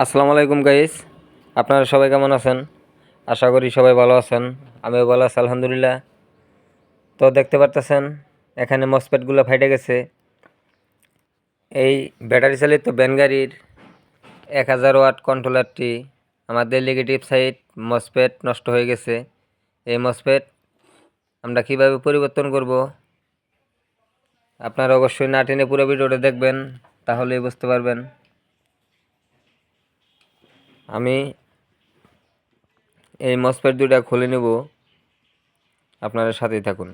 আসসালামু আলাইকুম গাইস আপনারা সবাই কেমন আছেন? আশা করি সবাই ভালো আছেন। আমিও ভালো আছি, আলহামদুলিল্লাহ। তো দেখতে পারতেছেন, এখানে মসপেটগুলো ফাইটে গেছে। এই ব্যাটারি চালিত ভ্যান গাড়ির এক হাজার ওয়াট কন্ট্রোলারটি আমাদের নেগেটিভ সাইড মসপেট নষ্ট হয়ে গেছে। এই মসপেট আমরা কীভাবে পরিবর্তন করব? আপনারা অবশ্যই না টেনে পুরো ভিডিওটা দেখবেন, তাহলেই বুঝতে পারবেন। আমি এই মসপেট দুটা খুলে নেব। আপনারা সাথেই থাকুন।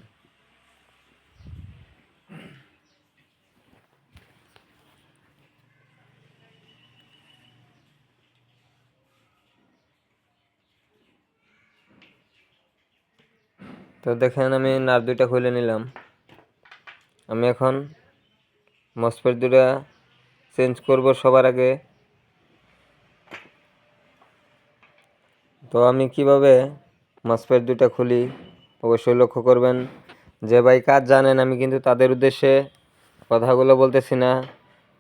তো দেখেন আমি নাট দুইটা খুলে নিলাম। আমি এখন মসপেট দুটা চেঞ্জ করব সবার আগে। তো আমি কীভাবে মসপেট দুটা খুলি? অবশ্যই লক্ষ্য করবেন যে ভাই কাজ জানেন, আমি কিন্তু তাদের উদ্দেশ্যে কথাগুলো বলতেছি না।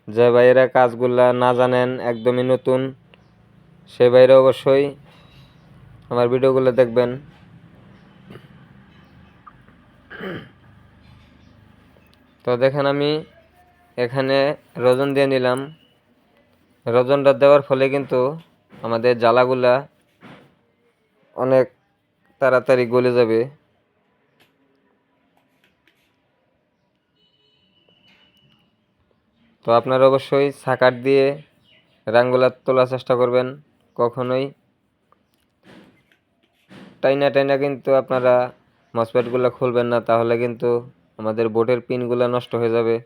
যে ভাইয়েরা কাজগুলা না জানেন, একদমই নতুন, সে ভাইরা অবশ্যই আমার ভিডিওগুলো দেখবেন। তো দেখেন আমি এখানে রজন দিয়ে নিলাম। রজনটা দেওয়ার ফলে কিন্তু আমাদের জ্বালাগুলা অনেক তাড়াতাড়ি গলে যাবে। তো আপনারা অবশ্যই সাকার দিয়ে রাঙ্গুলা তোলার চেষ্টা করবেন, কখনোই। টাইনা টাইনা কিন্তু আপনারা মসপেটগুলো খুলবেন না, তাহলে কিন্তু আমাদের বোটের পিনগুলো নষ্ট হয়ে যাবে।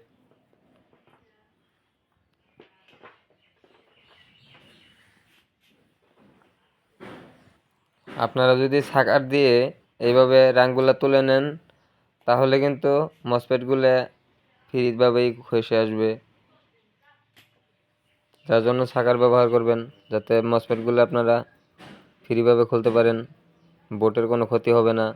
আপনারা যদি সাকার দিয়ে এইভাবে রাঙগুলা তুলে নেন, তাহলে কিন্তু মসপেটগুলো ফ্রিভাবেই খসে আসবে। যার জন্য সাকার ব্যবহার করবেন, যাতে মসপেটগুলো আপনারা ফ্রিভাবে খুলতে পারেন। বোটের কোনো ক্ষতি হবে না।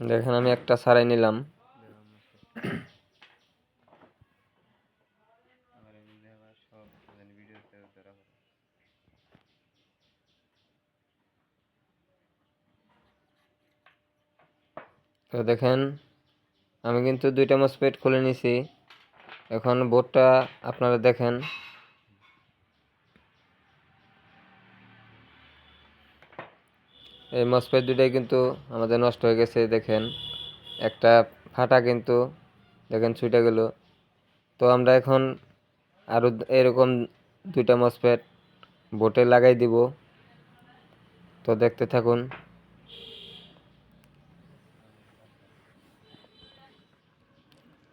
দেখেন, আমি একটা সারাই নিলাম। তো দেখেন, আমি কিন্তু দুইটা মসপেট খুলে নিছি। এখন বোর্ডটা আপনারা দেখেন। এই মসপেট দুটাই কিন্তু আমাদের নষ্ট হয়ে গেছে, দেখেন। একটা ফাটা কিন্তু, দেখেন ছুটে গেল। তো আমরা এখন আরও এরকম দুইটা মসপেট বোটে লাগাই দিব। তো দেখতে থাকুন।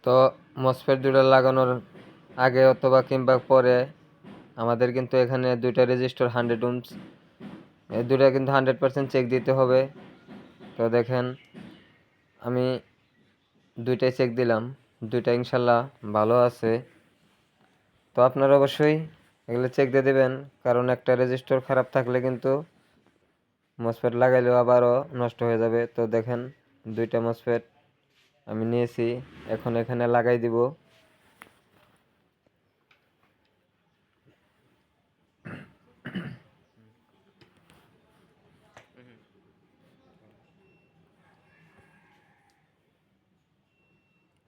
তো মসফেট দুটো লাগানোর আগে অথবা কিংবা পরে আমাদের কিন্তু এখানে দুইটা রেজিস্টার হান্ড্রেড উমস এই দুটা কিন্তু হান্ড্রেড পার্সেন্ট চেক দিতে হবে। তো দেখেন, আমি দুইটাই চেক দিলাম। দুইটা ইনশাল্লাহ ভালো আছে। তো আপনারা অবশ্যই এগুলো চেক দিয়ে দেবেন। কারণ একটা রেজিস্টার খারাপ থাকলে কিন্তু মসফেট লাগাইলেও আবারও নষ্ট হয়ে যাবে। তো দেখেন, দুইটা মসফেট আমি নিয়েছি। এখন এখানে লাগাই দিব।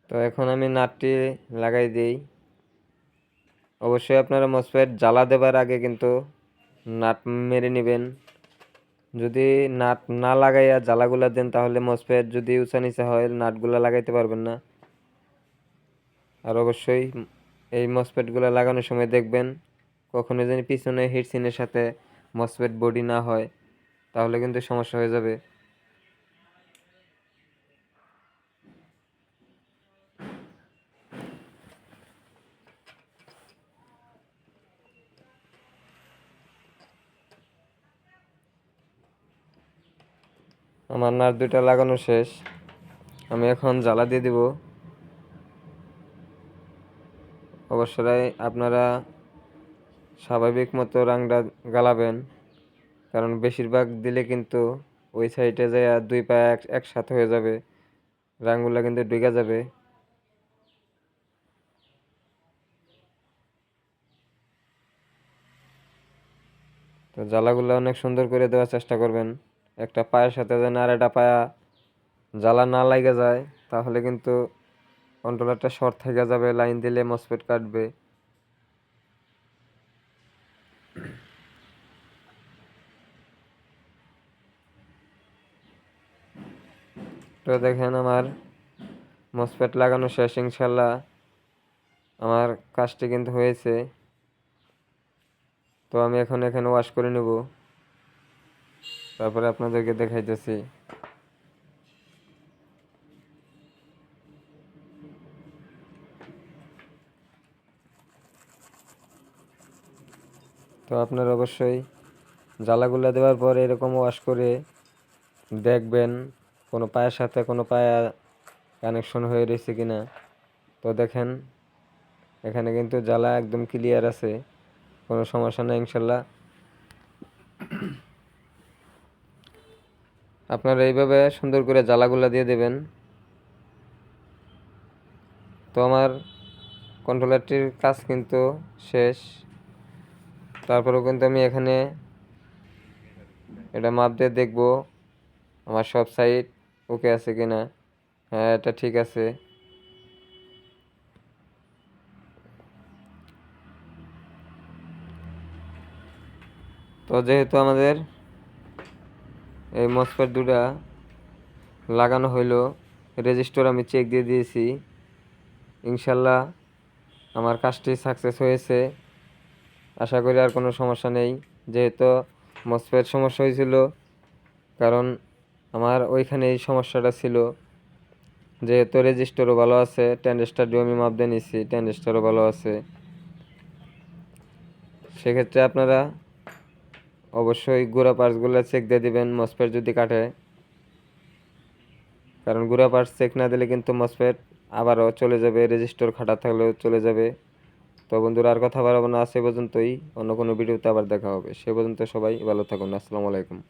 তো এখন আমি নাটটি লাগাই দিই। অবশ্যই আপনারা মসফেট জ্বালা দেবার আগে কিন্তু নাট মেরে নেবেন। যদি নাট না লাগাইয়া জ্বালাগুলা দেন তাহলে মসফেট যদি উঁচা নিচা হয়, নাটগুলা লাগাইতে পারবেন না। আর অবশ্যই এই মসফেটগুলো লাগানোর সময় দেখবেন কখনো যেন পিছনে হিটসিনের সাথে মসফেট বডি না হয়, তাহলে কিন্তু সমস্যা হয়ে যাবে। আমার নাট দুইটা লাগানো শেষ। আমি এখন জ্বালা দিয়ে দিব। অবশ্যই আপনারা স্বাভাবিক মতো রাংটা গালাবেন, কারণ বেশিরভাগ দিলে কিন্তু ওই সাইডে যায় দুই পা এক, একসাথে হয়ে যাবে। রাংগুলা কিন্তু ডুইকা যাবে। তো জ্বালাগুলো অনেক সুন্দর করে দেওয়ার চেষ্টা করবেন। একটা পায়ের সাথে যেন আর একটা পায়া জ্বালা না লাগে যায়, তাহলে কিন্তু কন্ট্রোলারটা শর্ট থেকে যাবে লাইন দিলে মসপেট কাটবে। তো দেখেন আমার মসপেট লাগানো শেষ ইনশাল্লাহ আমার কাজটি কিন্তু হয়েছে। তো আমি এখন এখানে ওয়াশ করে নেব। তারপরে আপনাদেরকে দেখাইতেছি। তো আপনারা অবশ্যই জ্বালাগুলা দেওয়ার পর এরকম ওয়াশ করে দেখবেন, কোনো পায়ের সাথে কোনো পায়া কানেকশন হয়ে রয়েছে কি না তো দেখেন, এখানে কিন্তু জ্বালা একদম ক্লিয়ার আছে, কোনো সমস্যা নেই ইনশাল্লাহ। আপনারা এইভাবে সুন্দর করে জ্বালাগুলা দিয়ে দেবেন। তো আমার কন্ট্রোলারটির কাজ কিন্তু শেষ। তারপরেও কিন্তু আমি এখানে এটা মাপ দিয়ে দেখব আমার সব সাইড ওকে আছে কি না হ্যাঁ এটা ঠিক আছে। তো যেহেতু আমাদের এই মসপেট দুটা লাগানো হইল। রেজিস্টার আমি চেক দিয়ে দিয়েছি। ইনশাল্লাহ আমার কাজটি সাকসেস হয়েছে। আশা করি আর কোনো সমস্যা নেই। যেহেতু মসপেট সমস্যা হয়েছিল, কারণ আমার ওইখানে এই সমস্যাটা ছিল। যেহেতু রেজিস্টারও ভালো আছে টেন্ডেস্টারটিও আমি মাপ দিয়ে নিচ্ছি টেন্ডেস্টারও ভালো আছে। সেক্ষেত্রে আপনারা অবশ্যই গুঁড়া পার্টসগুলো চেক দিয়ে দিবেন মসপেট যদি কাটে। কারণ গুঁড়া পার্টস চেক না দিলে কিন্তু মসপেট আবারও চলে যাবে রেজিস্টার খাটা থাকলেও চলে যাবে। তো বন্ধুরা, আর কথা বাড়াবো না সে পর্যন্তই। অন্য কোনো ভিডিওতে আবার দেখা হবে। সে পর্যন্ত সবাই ভালো থাকুন। আসসালামু আলাইকুম।